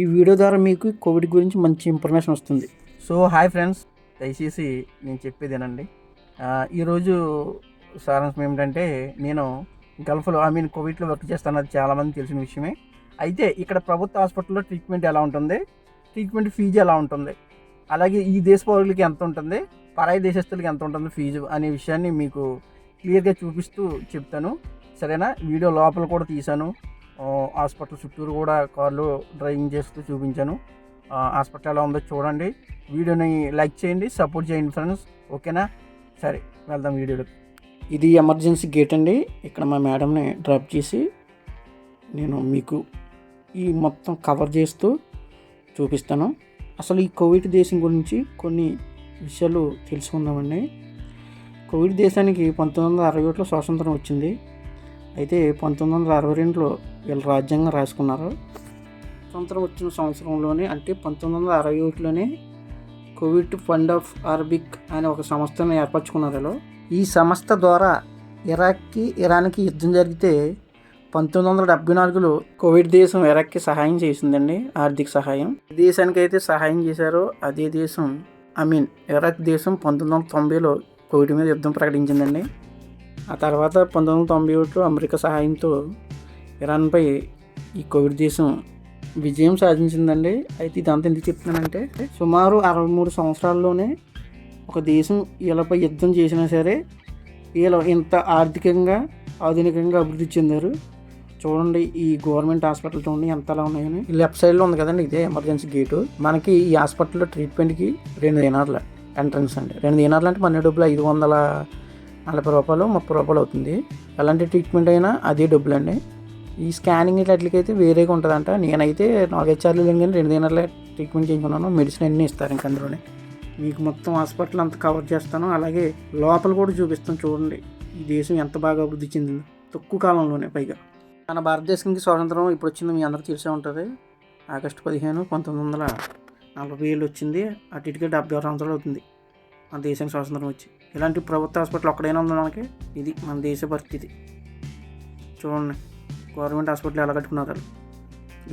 ఈ వీడియో ద్వారా మీకు కోవిడ్ గురించి మంచి ఇన్ఫర్మేషన్ వస్తుంది. So hi friends. దయచేసి నేను చెప్పేది వినండి. ఈరోజు సారాంశం ఏమిటంటే నేను గల్ఫ్లో ఐ మీన్ కోవిడ్లో వర్క్ చేస్తాను అది చాలామంది తెలిసిన విషయమే. అయితే ఇక్కడ ప్రభుత్వ హాస్పిటల్లో ట్రీట్మెంట్ ఎలా ఉంటుంది? ట్రీట్మెంట్ ఫీజు ఎలా ఉంటుంది? అలాగే ఈ దేశ పౌరులకి ఎంత ఉంటుంది? పరాయి దేశస్తులకి ఎంత ఉంటుంది ఫీజు అనే విషయాన్ని మీకు క్లియర్గా చూపిస్తూ చెప్తాను. సరేనా? వీడియో లోపల కూడా తీశాను. హాస్పిటల్ చుట్టూరు కూడా కార్లు డ్రైవింగ్ చేస్తూ చూపించాను. హాస్పిటల్ ఎలా ఉందో చూడండి. వీడియోని లైక్ చేయండి సపోర్ట్ చేయండి ఫ్రెండ్స్. ఓకేనా? సరే వెళ్దాం వీడియోలోకి. ఇది ఎమర్జెన్సీ గేట్ అండి. ఇక్కడ మా మేడంని డ్రాప్ చేసి నేను మీకు ఈ మొత్తం కవర్ చేస్తూ చూపిస్తాను. అసలు ఈ కోవిడ్ దేశం గురించి కొన్ని విషయాలు తెలుసుకుందామండి. కోవిడ్ దేశానికి పంతొమ్మిది వందల అరవై ఒకటిలో స్వాతంత్రం వచ్చింది. అయితే పంతొమ్మిది వందల అరవై రెండులో వీళ్ళు రాజ్యాంగం రాసుకున్నారు. స్వతంత్రం వచ్చిన సంవత్సరంలోనే అంటే పంతొమ్మిది వందల అరవై ఒకటిలోనే కోవిడ్ ఫండ్ ఆఫ్ అరబిక్ అనే ఒక సంస్థను ఏర్పరచుకున్నారు వీళ్ళు. ఈ సంస్థ ద్వారా ఇరాక్కి ఇరాన్కి యుద్ధం జరిగితే పంతొమ్మిది వందల డెబ్బై నాలుగులో కోవిడ్ దేశం ఇరాక్కి సహాయం చేసిందండి ఆర్థిక సహాయం. ఏ దేశానికి అయితే సహాయం చేశారో అదే దేశం ఐ మీన్ ఇరాక్ దేశం పంతొమ్మిది వందల తొంభైలో కోవిడ్ మీద యుద్ధం ప్రకటించిందండి. ఆ తర్వాత పంతొమ్మిది వందల తొంభై ఒకటిలో అమెరికా సహాయంతో ఇరాన్పై ఈ కోవిడ్ దేశం విజయం సాధించిందండి. అయితే ఇదంతా ఎందుకు చెప్తున్నానంటే సుమారు అరవై మూడు సంవత్సరాల్లోనే ఒక దేశం వీళ్ళపై యుద్ధం చేసినా సరే వీళ్ళు ఇంత ఆర్థికంగా ఆధునికంగా అభివృద్ధి చెందారు. చూడండి ఈ గవర్నమెంట్ హాస్పిటల్ చూడండి ఎంతలా ఉన్నాయని. లెఫ్ట్ సైడ్లో ఉంది కదండి ఇదే ఎమర్జెన్సీ గేటు. మనకి ఈ హాస్పిటల్లో ట్రీట్మెంట్కి రెండు దినార్ల ఎంట్రన్స్ అండి. రెండు దినార్లు అంటే మన డబ్బులు ఐదు వందల నలభై రూపాయలు ముప్పై రూపాయలు అవుతుంది. ఎలాంటి ట్రీట్మెంట్ అయినా అదే డబ్బులు అండి ఈ స్కానింగ్ ఇట్లకైతే వేరేగా ఉంటుందంట. నేనైతే నాలుగైదు చార్లు లేని కానీ రెండు దినాలే ట్రీట్మెంట్ చేయించుకున్నాను. మెడిసిన్ అన్నీ ఇస్తారు ఇంక అందులోనే. మీకు మొత్తం హాస్పిటల్ అంతా కవర్ చేస్తాను. అలాగే లోపల కూడా చూపిస్తాను చూడండి. ఈ దేశం ఎంత బాగా అభివృద్ధి చెందిందో. తక్కువ కాలంలోనే పైగా. మన భారతదేశానికి స్వాతంత్రం ఇప్పుడు వచ్చింది మీ అందరికీ తెలిసే ఉంటుంది. ఆగస్టు పదిహేను పంతొమ్మిది వందల నలభై ఏళ్ళు వచ్చింది. అటు ఇటుకే డెబ్బై ఆరు సంవత్సరాలు అవుతుంది. మన దేశానికి స్వాతంత్రం వచ్చి. ఇలాంటి ప్రభుత్వ హాస్పిటల్ ఒక్కడైనా ఉంది మనకి? ఇది మన దేశ పరిస్థితి. చూడండి. గవర్నమెంట్ హాస్పిటల్ ఎలా కట్టుకున్నారు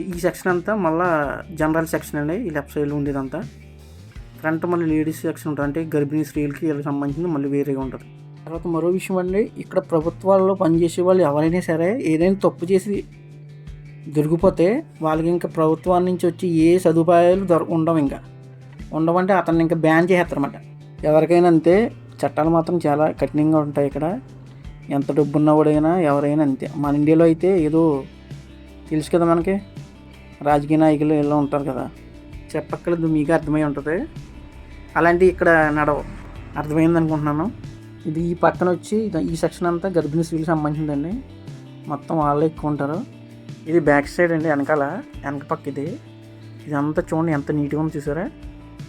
ఈ- సెక్షన్ అంతా మళ్ళీ జనరల్ సెక్షన్ అండి ఈ లెఫ్ట్ సైడ్లో ఉండేదంతా ఫ్రంట్ మళ్ళీ లేడీస్ సెక్షన్ ఉంటుంది అంటే గర్భిణీ స్త్రీలకి వీళ్ళకి సంబంధించింది మళ్ళీ వేరేగా ఉంటుంది. తర్వాత మరో విషయం అండి ఇక్కడ ప్రభుత్వాల్లో పనిచేసే వాళ్ళు ఎవరైనా సరే ఏదైనా తప్పు చేసి దొరికిపోతే వాళ్ళకి ఇంకా ప్రభుత్వం నుంచి వచ్చి ఏ సదుపాయాలు దొర ఉండవు ఇంకా. ఉండవంటే అతన్ని ఇంకా బ్యాన్ చేసేస్తారన్నమాట. ఎవరికైనా అంతే చట్టాలు మాత్రం చాలా కఠినంగా ఉంటాయి ఇక్కడ. ఎంత డబ్బు ఉన్నవాడైనా ఎవరైనా అంతే. మన ఇండియాలో అయితే ఏదో తెలుసు కదా మనకి? రాజకీయ నాయకులు ఇలా ఉంటారు కదా. చెప్పక్కర్లేదు మీకు అర్థమై ఉంటుంది. అలాంటివి ఇక్కడ నడవు. అర్థమైంది అనుకుంటున్నాను. ఇది ఈ పక్కన వచ్చి ఈ సెక్షన్ అంతా గర్భిణీ స్త్రీలకు సంబంధించిందండి. మొత్తం వాళ్ళే ఎక్కువ ఉంటారు. ఇది బ్యాక్ సైడ్ అండి వెనకాల. వెనక పక్క ఇది. ఇదంతా చూడండి ఎంత నీట్గా ఉందో చూసారా?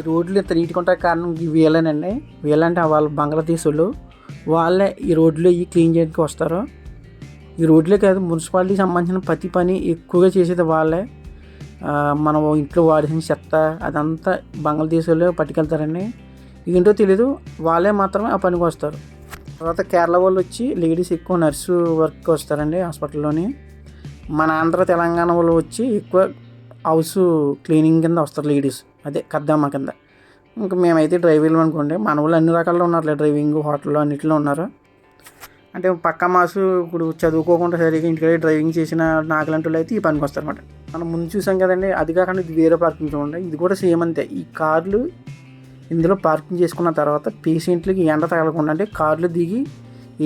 రోడ్లు ఎంత నీట్గా ఉంటాయి. కారణం వీళ్ళేనండి వీళ్ళంటే వాళ్ళ బంగ్లాదేశ్ వాళ్ళు వాళ్ళే ఈ రోడ్లు ఇవి క్లీన్ చేయడానికి వస్తారు? ఈ రోడ్లే కాదు మున్సిపాలిటీకి సంబంధించిన ప్రతి పని ఎక్కువగా చేసేది వాళ్ళే. మనం ఇంట్లో వాడిన చెత్త అదంతా బంగ్లాదేశ్ వాళ్ళు పట్టుకెళ్తారండి ఇదేంటో తెలీదు. వాళ్ళే మాత్రమే ఆ పనికి వస్తారు. తర్వాత కేరళ వాళ్ళు వచ్చి లేడీస్ ఎక్కువ నర్సు వర్క్ వస్తారండి హాస్పిటల్లోని. మన ఆంధ్ర తెలంగాణ వాళ్ళు వచ్చి ఎక్కువ హౌస్ క్లీనింగ్ కింద వస్తారు లేడీస్. అదే కద్దమ్మ కింద. ఇంకా మేమైతే డ్రైవర్లు అనుకోండి. మన వాళ్ళు అన్ని రకాల్లో ఉన్నారులే డ్రైవింగ్ హోటల్లో అన్నిటిలో ఉన్నారు. అంటే పక్క మాసు ఇప్పుడు చదువుకోకుండా సరిగ్గా ఇంటికి డ్రైవింగ్ చేసిన నాకులంటి వాళ్ళు అయితే ఈ పనికి వస్తారన్నమాట. మనం ముందు చూసాం కదండి అది కాకుండా ఇది వేరే పార్కింగ్ చూడండి. ఇది కూడా సేమ్ అంతే. ఈ కార్లు ఇందులో పార్కింగ్ చేసుకున్న తర్వాత పేషెంట్లకి ఎండ తగలకుండా అంటే కార్లు దిగి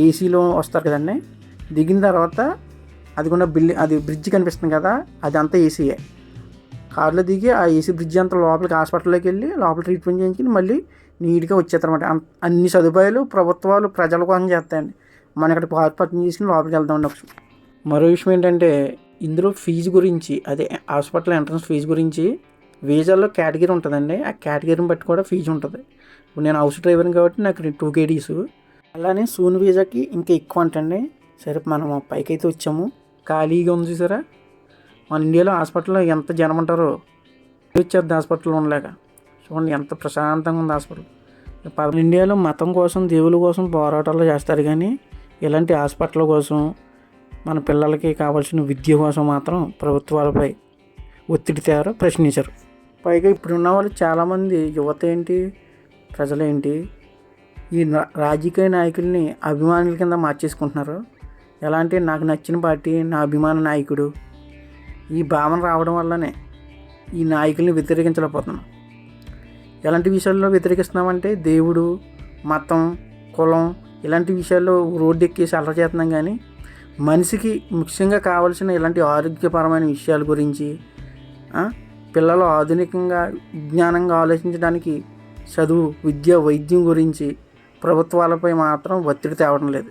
ఏసీలో వస్తారు కదండి. దిగిన తర్వాత అది కూడా బిల్డింగ్ అది బ్రిడ్జ్ కనిపిస్తుంది కదా అదంతా ఏసీయే కార్లో దిగి ఆ ఏసీ బ్రిడ్జ్ అంత లోపలికి హాస్పిటల్లోకి వెళ్ళి లోపల ట్రీట్మెంట్ చేయించుకుని మళ్ళీ నీట్గా వచ్చేస్తారన్నమాట. అన్ని సదుపాయాలు ప్రభుత్వాలు ప్రజల కోసం చేస్తాయండి. మనం ఇక్కడ పార్క్ పార్కింగ్ చేసుకుని లోపలికి వెళ్దాం ఒకసారి మరో విషయం ఏంటంటే ఇందులో ఫీజు గురించి అదే హాస్పిటల్ ఎంట్రన్స్ ఫీజు గురించి వీజాల్లో కేటగిరీ ఉంటుందండి. ఆ కేటగిరీని బట్టి కూడా ఫీజు ఉంటుంది. ఇప్పుడు నేను హౌస్ డ్రైవర్ని కాబట్టి నాకు టూ కేడీస్ అలానే సూన్ వీజాకి ఇంకా ఎక్కువ అంటండి. సరే మనం పైకి అయితే వచ్చాము. ఖాళీగా ఉంది చూసారా? మన ఇండియాలో హాస్పిటల్లో ఎంత జనం ఉంటారో వచ్చేద్ది హాస్పిటల్ ఉండలేక. చూడండి ఎంత ప్రశాంతంగా ఉంది హాస్పిటల్. పద ఇండియాలో మతం కోసం దేవుల కోసం పోరాటాలు చేస్తారు కానీ ఇలాంటి హాస్పిటల్ కోసం మన పిల్లలకి కావాల్సిన విద్య కోసం మాత్రం ప్రభుత్వాలపై ఒత్తిడి తేవారో ప్రశ్నించారు. పైగా ఇప్పుడున్న వాళ్ళు చాలామంది యువత ఏంటి ప్రజలేంటి ఈ రాజకీయ నాయకుల్ని అభిమానుల కింద మార్చేసుకుంటున్నారు. ఎలా అంటే నాకు నచ్చిన పార్టీ నా అభిమాన నాయకుడు ఈ భావన రావడం వల్లనే ఈ నాయకుల్ని వ్యతిరేకించలేకపోతున్నాం. ఎలాంటి విషయాల్లో వ్యతిరేకిస్తున్నామంటే దేవుడు మతం కులం ఇలాంటి విషయాల్లో రోడ్డెక్కేసి ఎక్కేసి చేస్తున్నాం కానీ మనిషికి ముఖ్యంగా కావాల్సిన ఇలాంటి ఆరోగ్యపరమైన విషయాల గురించి పిల్లలు ఆధునికంగా విజ్ఞానంగా ఆలోచించడానికి చదువు విద్య వైద్యం గురించి ప్రభుత్వాలపై మాత్రం ఒత్తిడి తేవడం లేదు.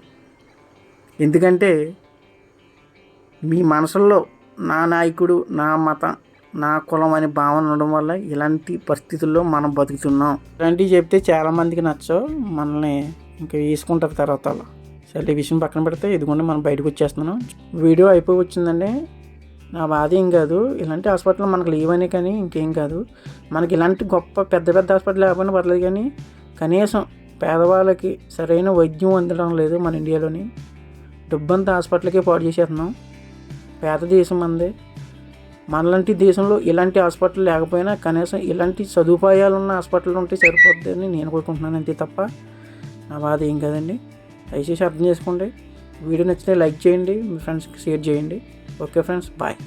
ఎందుకంటే మీ మనసుల్లో నా నాయకుడు నా మతం నా కులం అనే భావన ఉండడం వల్ల ఇలాంటి పరిస్థితుల్లో మనం బతుకుతున్నాం. ఇలాంటివి చెప్తే చాలామందికి నచ్చవు. మనల్ని ఇంకా వేసుకుంటారు తర్వాత వాళ్ళు. సరే ఈ విషయం పక్కన పెడితే ఇదిగోండి మనం బయటకు వచ్చేస్తున్నాం. వీడియో అయిపోయి వచ్చిందండి నా బాధ ఏం కాదు. ఇలాంటి హాస్పిటల్ మనకు లేవని కానీ ఇంకేం కాదు. మనకి ఇలాంటి గొప్ప పెద్ద పెద్ద హాస్పిటల్ లేకపోయినా పర్లేదు కానీ కనీసం పేదవాళ్ళకి సరైన వైద్యం అందడం లేదు మన ఇండియాలోని. డబ్బంతా హాస్పిటల్కే పాడు చేసేస్తున్నాం. పేద దేశం అందే. మనలాంటి దేశంలో ఇలాంటి హాస్పిటల్ లేకపోయినా కనీసం ఇలాంటి సదుపాయాలు ఉన్న హాస్పిటల్ ఉంటే సరిపోద్దని నేను కోరుకుంటున్నాను అంతే తప్ప నా బాధ ఏం కదండి. దయచేసి అర్థం చేసుకోండి. వీడియో నచ్చితే లైక్ చేయండి. మీ ఫ్రెండ్స్కి షేర్ చేయండి. Okay friends bye.